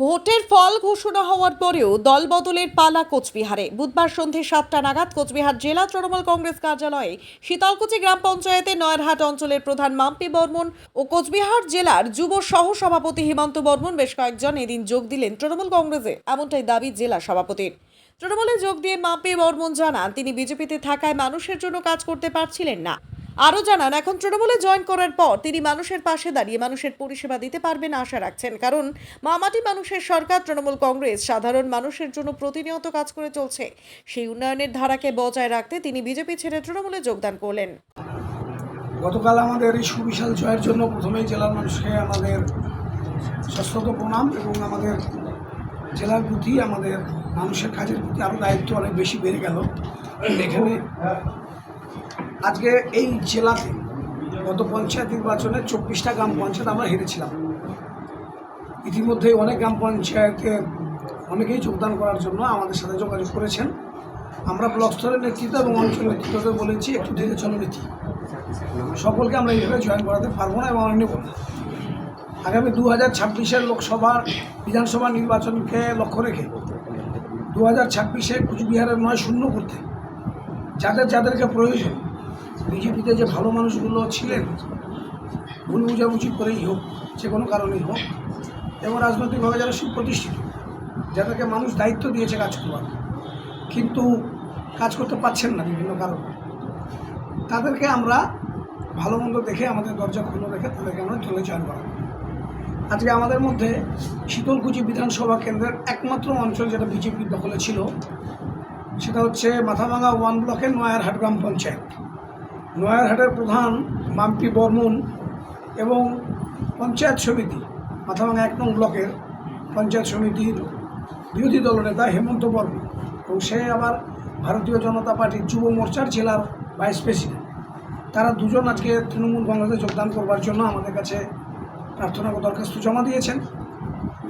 ভোটের ফল ঘোষণা হওয়ার পরেও দল বদলের পালা কোচবিহারে। বুধবার সন্ধে সাতটা নাগাদ কোচবিহার জেলা তৃণমূল কংগ্রেস কার্যালয়ে শীতলকুচি গ্রাম পঞ্চায়েতে নয়ারহাট অঞ্চলের প্রধান মাম্পি বর্মন ও কোচবিহার জেলার যুব সহ সভাপতি হিমন্ত বর্মন বেশ কয়েকজন এদিন যোগ দিলেন তৃণমূল কংগ্রেসে, এমনটাই দাবি জেলা সভাপতির। তৃণমূলে যোগ দিয়ে মাম্পি বর্মন জানান, তিনি বিজেপিতে থাকায় মানুষের জন্য কাজ করতে পারছিলেন না। আরও জানান, এখন তৃণমূলে জয়েন করার পর তিনি মানুষের পাশে দাঁড়িয়ে মানুষের পরিষেবা দিতে পারবেন আশা রাখছেন। কারণ মামাটি মানুষের সরকার, তৃণমূল কংগ্রেস সাধারণ মানুষের জন্য প্রতিনিয়ত কাজ করে চলছে। সেই উন্নয়নের ধারাকে বজায় রাখতে তিনি বিজেপি ছেড়ে তৃণমূলে যোগদান করলেন। গতকাল আমাদের এই সুবিশাল জয়ের জন্য প্রথমেই জেলার মানুষকে আমাদের সশ্রত প্রণাম এবং আমাদের জেলার প্রতি আমাদের মানুষের কাজের প্রতি আরও দায়িত্ব অনেক বেশি বেড়ে গেল। এখানে আজকে এই জেলাতে গত পঞ্চায়েত নির্বাচনে চব্বিশটা গ্রাম পঞ্চায়েত আমরা হেরেছিলাম। ইতিমধ্যে অনেক গ্রাম পঞ্চায়েতে অনেকেই যোগদান করার জন্য আমাদের সাথে যোগাযোগ করেছেন। আমরা ব্লক স্তরের নেতৃত্ব এবং অঞ্চল নেতৃত্বকে বলেছি, একটু ধীরে চলো নীতি। সকলকে আমরা এইভাবে জয়েন করাতে পারব না এবং নেব না। আগামী দু হাজার ছাব্বিশের লোকসভা বিধানসভা নির্বাচনকে লক্ষ্য রেখে দু হাজার ছাব্বিশে কুচবিহারের নয় শূন্য করতে যাদের যাদেরকে প্রয়োজন বিজেপিতে যে ভালো মানুষগুলো ছিলেন, ভুল বুঝাবুঝি করেই হোক, যে কোনো কারণেই হোক, এবং রাজনৈতিকভাবে যারা সুপ্রতিষ্ঠিত, যাদেরকে মানুষ দায়িত্ব দিয়েছে কাজ করবার, কিন্তু কাজ করতে পারছেন না বিভিন্ন কারণে, তাদেরকে আমরা ভালো মন্দ দেখে আমাদের দরজা খুলে রেখে তাদেরকে আমরা চলে জয়েন করাবো আজকে আমাদের মধ্যে শীতলকুচি বিধানসভা কেন্দ্রের একমাত্র অঞ্চল যেটা বিজেপির দখলে ছিল, সেটা হচ্ছে মাথাভাঙা ওয়ান ব্লকের নয়ারহাট গ্রাম পঞ্চায়েত। নয়ারহাটের প্রধান মাম্পি বর্মন এবং পঞ্চায়েত সমিতি, মাথাভাঙা এক নং ব্লকের পঞ্চায়েত সমিতির বিরোধী দলনেতা হেমন্ত বর্মন এবং সে আবার ভারতীয় জনতা পার্টির যুব মোর্চার জেলার ভাইস প্রেসিডেন্ট। তারা দুজন আজকে তৃণমূল কংগ্রেসে যোগদান করবার জন্য আমাদের কাছে প্রার্থনা দরখাস্ত জমা দিয়েছেন।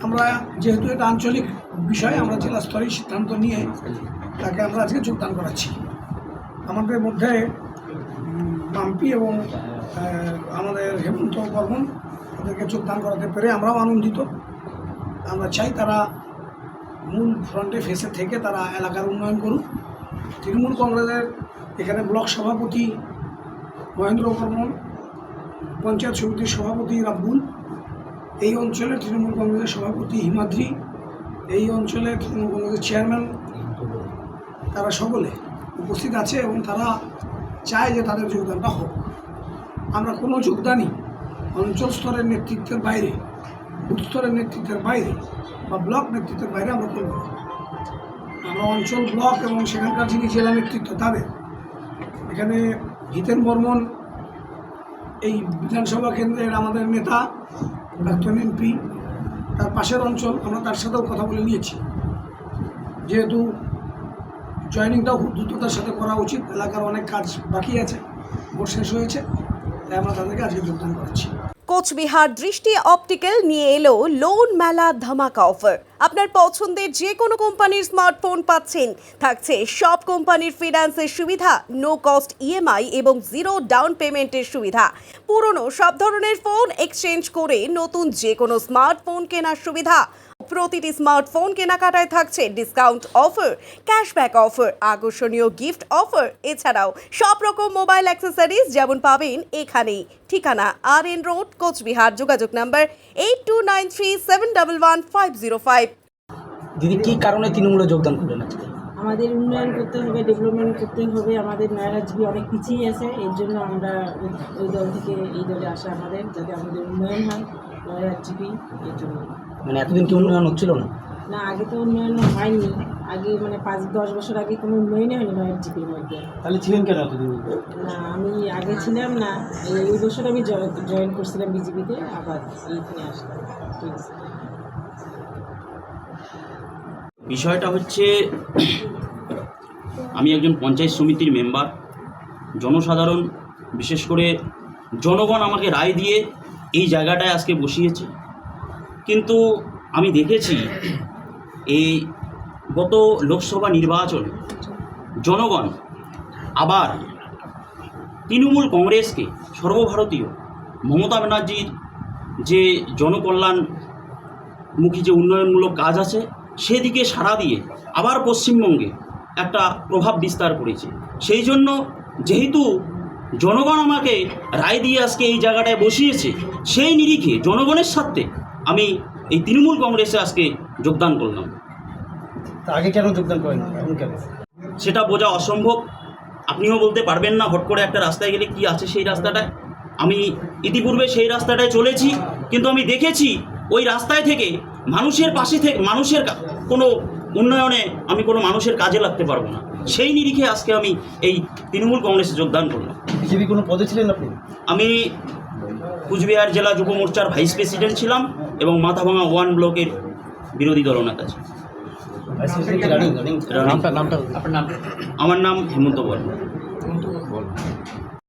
আমরা যেহেতু এটা আঞ্চলিক বিষয়, আমরা জেলা স্তরেই সিদ্ধান্ত নিয়ে তাকে আমরা আজকে যোগদান করাচ্ছি। আমাদের মধ্যে মাম্পি এবং আমাদের হেমন্ত বর্মন তাদেরকে যোগদান করাতে পেরে আমরাও আনন্দিত। আমরা চাই তারা মূল ফ্রন্টে ফেসে থেকে তারা এলাকার উন্নয়ন করুক। তৃণমূল কংগ্রেসের এখানে ব্লক সভাপতি মহেন্দ্র বর্মন, পঞ্চায়েত সমিতির সভাপতি রাব্বুল, এই অঞ্চলে তৃণমূল কংগ্রেসের সভাপতি হিমাদ্রি, এই অঞ্চলে তৃণমূল কংগ্রেসের চেয়ারম্যান তারা সকলে উপস্থিত আছে এবং তারা চায় যে তাদের যোগদানটা হোক। আমরা কোনো যোগদানই অঞ্চল স্তরের নেতৃত্বের বাইরে স্তরের নেতৃত্বের বাইরে বা ব্লক নেতৃত্বের বাইরে আমরা করব না। আমরা অঞ্চল ব্লক এবং সেখানকার যিনি জেলা নেতৃত্ব তাদের। এখানে হিতেন বর্মন, এই বিধানসভা কেন্দ্রের আমাদের নেতা প্রাক্তন এমপি, তার পাশের অঞ্চল, আমরা তার সাথেও কথা বলে নিয়েছি। যেহেতু জয়নিংটাও খুব দ্রুততার সাথে করা উচিত। এলাকার অনেক কাজ বাকি আছে, ভোট শেষ হয়েছে, তাই আমরা তাদেরকে আজকে যোগদান করাচ্ছি। কোচবিহার দৃষ্টি অপটিক্যাল নিয়ে এলো লোন মেলা ধামাকা অফার। আপনার পছন্দের যে কোনো কোম্পানির স্মার্টফোন পাচ্ছেন। থাকছে সব কোম্পানির ফিনান্সের সুবিধা নো কস্ট ইএমআই এবং জিরো ডাউন পেমেন্টের সুবিধা। পুরনো সব ধরনের ফোন এক্সচেঞ্জ করে নতুন যে কোনো স্মার্টফোন কেনার সুবিধা। প্রতিটি স্মার্টফোন কেনাকাটায় থাকছে ডিসকাউন্ট অফার ক্যাশব্যাক অফার আকর্ষণীয় গিফট অফার এছাড়াও সব রকম মোবাইল অ্যাক্সেসরিজ যেমন পাবেন এখানেই। ঠিকানা আর এন রোড কোচবিহার। যোগাযোগ number eight two nine three seven double one five zero five দিদি কি কারণে তৃণমূলে যোগদান করলেন আজকে? আমাদের উন্নয়ন করতে হবে ডেভেলপমেন্ট করতে হবে। আমাদের নয়রাজবি অনেক পিছিয়ে আছে। এর জন্য আমরা ওই- ওই দল থেকে এই দলে আসা আমাদের যাতে আমাদের উন্নয়ন হয়। নয়রাজবি এর জন্য। মানে এতদিন কি উন্নয়ন হচ্ছিল না? না আগে তো উন্নয়ন হয়নি। আগে মানে পাঁচ দশ বছর আগে কোনো উন্নয়নই হয়নি নয়রাজবির মধ্যে। তাহলে ছিলেন কেন এতদিন? না আমি আগে ছিলাম না। এই বছর আমি জয়েন করছিলাম বিজেপিতে আবার এইখানে আসলাম। ঠিক আছে। বিষয়টা হচ্ছে আমি একজন পঞ্চায়েত সমিতির মেম্বার। জনসাধারণ বিশেষ করে জনগণ আমাকে রায় দিয়ে এই জায়গাটায় আজকে বসিয়েছে। কিন্তু আমি দেখেছি এই গত লোকসভা নির্বাচনে, জনগণ আবার তৃণমূল কংগ্রেসকে সর্বভারতীয় মমতা ব্যানার্জির যে জনকল্যাণমুখী যে উন্নয়নমূলক কাজ আছে, সেদিকে সাড়া দিয়ে আবার পশ্চিমবঙ্গে একটা প্রভাব বিস্তার করেছে। সেই জন্য যেহেতু জনগণ আমাকে রায় দিয়ে আজকে এই জায়গাটায় বসিয়েছে সেই নিরিখে জনগণের স্বার্থে আমি এই তৃণমূল কংগ্রেসে আজকে যোগদান করলাম। আগে কেন যোগদান করেন কেন? সেটা বোঝা অসম্ভব। আপনিও বলতে পারবেন না হট করে একটা রাস্তায় গেলে কি আছে সেই রাস্তাটায়। আমি ইতিপূর্বে সেই রাস্তাটায় চলেছি কিন্তু আমি দেখেছি ওই রাস্তায় থেকে মানুষের পাশে থেকে মানুষের কোনো উন্নয়নে আমি কোনো মানুষের কাজে লাগতে পারব না। সেই নিরিখে আজকে আমি এই তৃণমূল কংগ্রেসে যোগদান করলাম। বিজেপি কোনো পদে ছিলেন আপনি? আমি কুচবিহার জেলা যুব মোর্চার ভাইস প্রেসিডেন্ট ছিলাম এবং মাথাভাঙা ওয়ান ব্লকের বিরোধী দলনেতা ছিলাম আমার নাম হেমন্ত বর্মা।